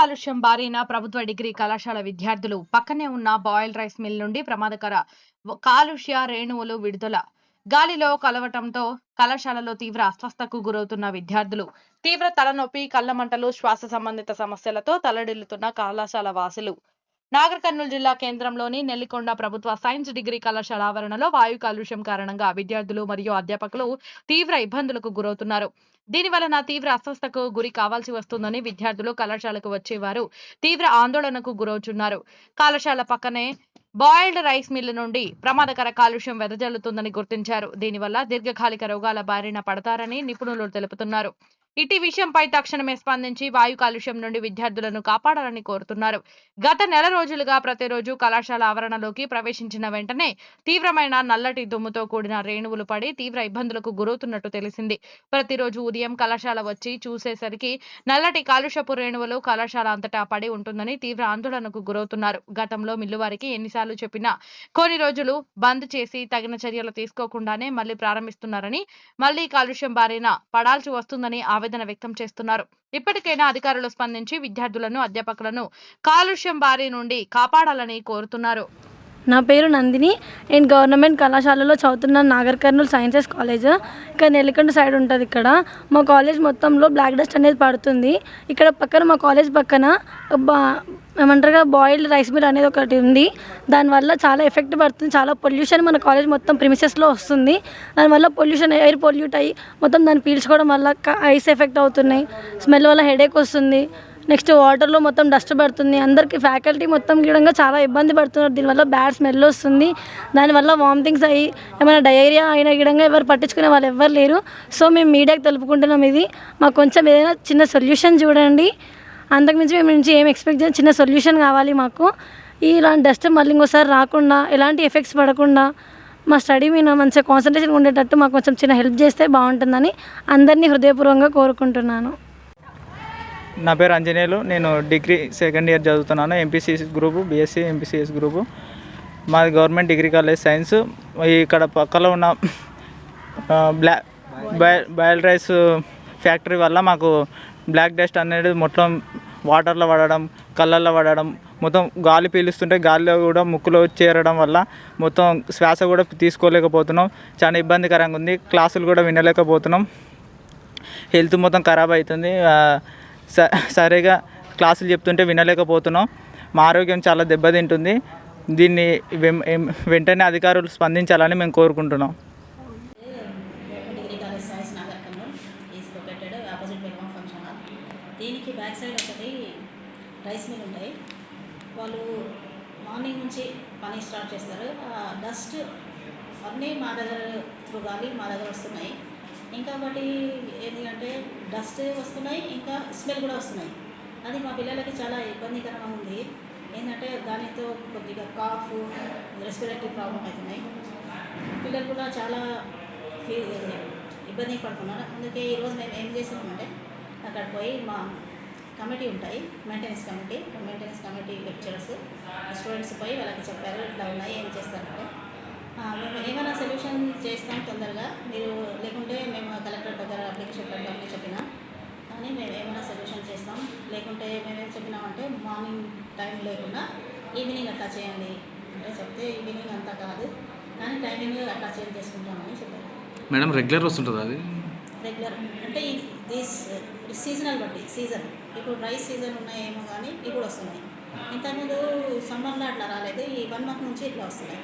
కాలుష్యం బారిన ప్రభుత్వ డిగ్రీ కళాశాల విద్యార్థులు పక్కనే ఉన్న బాయిల్ రైస్ మిల్ నుండి ప్రమాదకర కాలుష్య రేణువులు విడుదల. గాలిలో కలవటంతో కళాశాలలో తీవ్ర అస్వస్థకు గురవుతున్న విద్యార్థులు తీవ్ర తలనొప్పి కళ్ళ మంటలు శ్వాస సంబంధిత సమస్యలతో తలడిల్లుతున్న కళాశాల వాసులు. నాగర్ కర్నూలు జిల్లా కేంద్రంలోని నెల్లికొండ ప్రభుత్వ సైన్స్ డిగ్రీ కళాశాల ఆవరణలో వాయు కాలుష్యం కారణంగా విద్యార్థులు మరియు అధ్యాపకులు తీవ్ర ఇబ్బందులకు గురవుతున్నారు. దీని వలన తీవ్ర అస్వస్థకు గురి కావాల్సి వస్తుందని విద్యార్థులు కళాశాలకు వచ్చేవారు తీవ్ర ఆందోళనకు గురవుతున్నారు కళాశాల పక్కనే బాయిల్డ్ రైస్ మిల్లు నుండి ప్రమాదకర కాలుష్యం వెదజల్లుతుందని గుర్తించారు. దీనివల్ల దీర్ఘకాలిక రోగాల బారిన పడతారని నిపుణులు తెలుపుతున్నారు. ఇటీ విషయంపై తక్షణమే స్పందించి వాయు కాలుష్యం నుండి విద్యార్థులను కాపాడాలని కోరుతున్నారు. గత నెల రోజులుగా ప్రతిరోజు కళాశాల ఆవరణలోకి ప్రవేశించిన వెంటనే తీవ్రమైన నల్లటి దుమ్ముతో కూడిన రేణువులు పడి తీవ్ర ఇబ్బందులకు గురవుతున్నట్టు తెలిసింది. ప్రతిరోజు ఉదయం కళాశాల వచ్చి చూసేసరికి నల్లటి కాలుష్యపు రేణువులు కళాశాల అంతటా పడి ఉంటుందని తీవ్ర ఆందోళనకు గురవుతున్నారు. గతంలో మిల్లువారికి ఎన్నిసార్లు చెప్పినా కొన్ని రోజులు బంద్ చేసి తగిన చర్యలు తీసుకోకుండానే మళ్ళీ ప్రారంభిస్తున్నారని మళ్ళీ కాలుష్యం బారిన పడాల్సి వస్తుందని ఆవేదన వ్యక్తం చేస్తున్నారు. ఇప్పటికైనా అధికారులు స్పందించి విద్యార్థులను అధ్యాపకులను కాలుష్యం బారి నుండి కాపాడాలని కోరుతున్నారు. నా పేరు నందిని. నేను గవర్నమెంట్ కళాశాలలో చదువుతున్నాను నాగర్ కర్నూలు సైన్సెస్ కాలేజ్. ఇక్కడ నెల్లికొండ సైడ్ ఉంటుంది ఇక్కడ. మా కాలేజ్ మొత్తంలో బ్లాక్ డస్ట్ అనేది పడుతుంది. ఇక్కడ పక్కన మా కాలేజ్ పక్కన బా ఏమంటారుగా బాయిల్డ్ రైస్ మిల్ అనేది ఒకటి ఉంది. దానివల్ల చాలా ఎఫెక్ట్ పడుతుంది. చాలా పొల్యూషన్ మన కాలేజ్ మొత్తం ప్రిమిసెస్లో వస్తుంది. దానివల్ల పొల్యూషన్ ఎయిర్ పొల్యూట్ అయ్యి మొత్తం దాన్ని పీల్చుకోవడం వల్ల ఐస్ ఎఫెక్ట్ అవుతున్నాయి. స్మెల్ వల్ల హెడేక్ వస్తుంది. నెక్స్ట్ వాటర్లో మొత్తం డస్ట్ పడుతుంది. అందరికీ ఫ్యాకల్టీ మొత్తం గిడంగా చాలా ఇబ్బంది పడుతున్నారు. దీనివల్ల బ్యాడ్ స్మెల్ వస్తుంది. దానివల్ల వామిటింగ్స్ అయ్యి ఏమైనా డయేరియా అయిన గిడంగా ఎవరు పట్టించుకునే వాళ్ళు ఎవరు లేరు. సో మేము మీడియాకి తెలుపుకుంటున్నాం ఇది. మాకు కొంచెం ఏదైనా చిన్న సొల్యూషన్ చూడండి. అంతకుమించి మేము నుంచి ఏం ఎక్స్పెక్ట్ చేయాలి చిన్న సొల్యూషన్ కావాలి మాకు. ఇలాంటి డస్ట్ మళ్ళీ ఇంకోసారి రాకుండా ఎలాంటి ఎఫెక్ట్స్ పడకుండా మా స్టడీ మీద మంచిగా కాన్సన్ట్రేషన్ ఉండేటట్టు మాకు కొంచెం చిన్న హెల్ప్ చేస్తే బాగుంటుందని అందరినీ హృదయపూర్వకంగా కోరుకుంటున్నాను. నా పేరు అంజనేయులు. నేను డిగ్రీ సెకండ్ ఇయర్ చదువుతున్నాను. MPCS group BSc MPCS group మాది గవర్నమెంట్ డిగ్రీ కాలేజ్ సైన్స్. ఇక్కడ పక్కలో ఉన్న బ్లా బ్లాక్ బాయిల్ రైస్ ఫ్యాక్టరీ వల్ల మాకు బ్లాక్ డస్ట్ అనేది మొత్తం వాటర్లో పడడం కళ్ళల్లో పడడం మొత్తం గాలి పీలుస్తుంటే గాలిలో కూడా ముక్కులో చేరడం వల్ల మొత్తం శ్వాస కూడా తీసుకోలేకపోతున్నాం. చాలా ఇబ్బందికరంగా ఉంది. క్లాసులు కూడా వినలేకపోతున్నాం. హెల్త్ మొత్తం ఖరాబ్ అవుతుంది. స- సరిగా క్లాసులు చెప్తుంటే వినలేకపోతున్నాం. మా ఆరోగ్యం చాలా దెబ్బతింటుంది. దీన్ని వెంటనే అధికారులు స్పందించాలని మేము కోరుకుంటున్నాం. దీనికి బ్యాక్ సైడ్ ఒకటి రైస్ మిల్ ఉంటాయి. వాళ్ళు మార్నింగ్ నుంచి పని స్టార్ట్ చేస్తారు. డస్ట్ అన్నీ మా దగ్గర త్రూ గాలి మా దగ్గర వస్తున్నాయి. ఇంకా ఒకటి ఏంటి అంటే డస్ట్ వస్తున్నాయి ఇంకా స్మెల్ కూడా వస్తున్నాయి. అది మా పిల్లలకి చాలా ఇబ్బందికరంగా ఉంది. ఏంటంటే దానితో కొద్దిగా కాఫ్ రెస్పిరేటరీ ప్రాబ్లం అవుతున్నాయి. పిల్లలు కూడా చాలా ఫీ- ఇబ్బంది పడుతున్నారు. అందుకే ఈరోజు మేము ఏం చేసామంటే అక్కడ పోయి మా కమిటీ ఉంటాయి maintenance committee. Maintenance committee lecturers students పోయి వాళ్ళకి చెప్పారు ఇట్లా ఉన్నాయి ఏం చేస్తారు? సొల్యూషన్ చేస్తాం తొందరగా. మీరు లేకుంటే మేము కలెక్టర్ దగ్గర అప్లికేషన్ పెట్టామని చెప్పినా. కానీ మేము ఏమైనా సొల్యూషన్ చేస్తాం. లేకుంటే మేమేం చెప్పినామంటే మార్నింగ్ టైం లేకుండా ఈవినింగ్ అట్లా చేయండి అంటే చెప్తే ఈవినింగ్ అంతా కాదు. కానీ టైమింగ్ అట్లా చేంజ్ చేసుకుంటామని చెప్పారు. మేడం రెగ్యులర్ వస్తుంటుందా అది? రెగ్యులర్. అంటే దిస్ సీజనల్ బట్టి సీజన్. ఇప్పుడు రైస్ సీజన్ ఉన్నాయేమో కానీ ఇప్పుడు వస్తున్నాయి ఇంతకుముందు సమ్మర్లో అట్లా రాలేదు. ఈ వన్ మంత్ నుంచి ఇట్లా వస్తున్నాయి.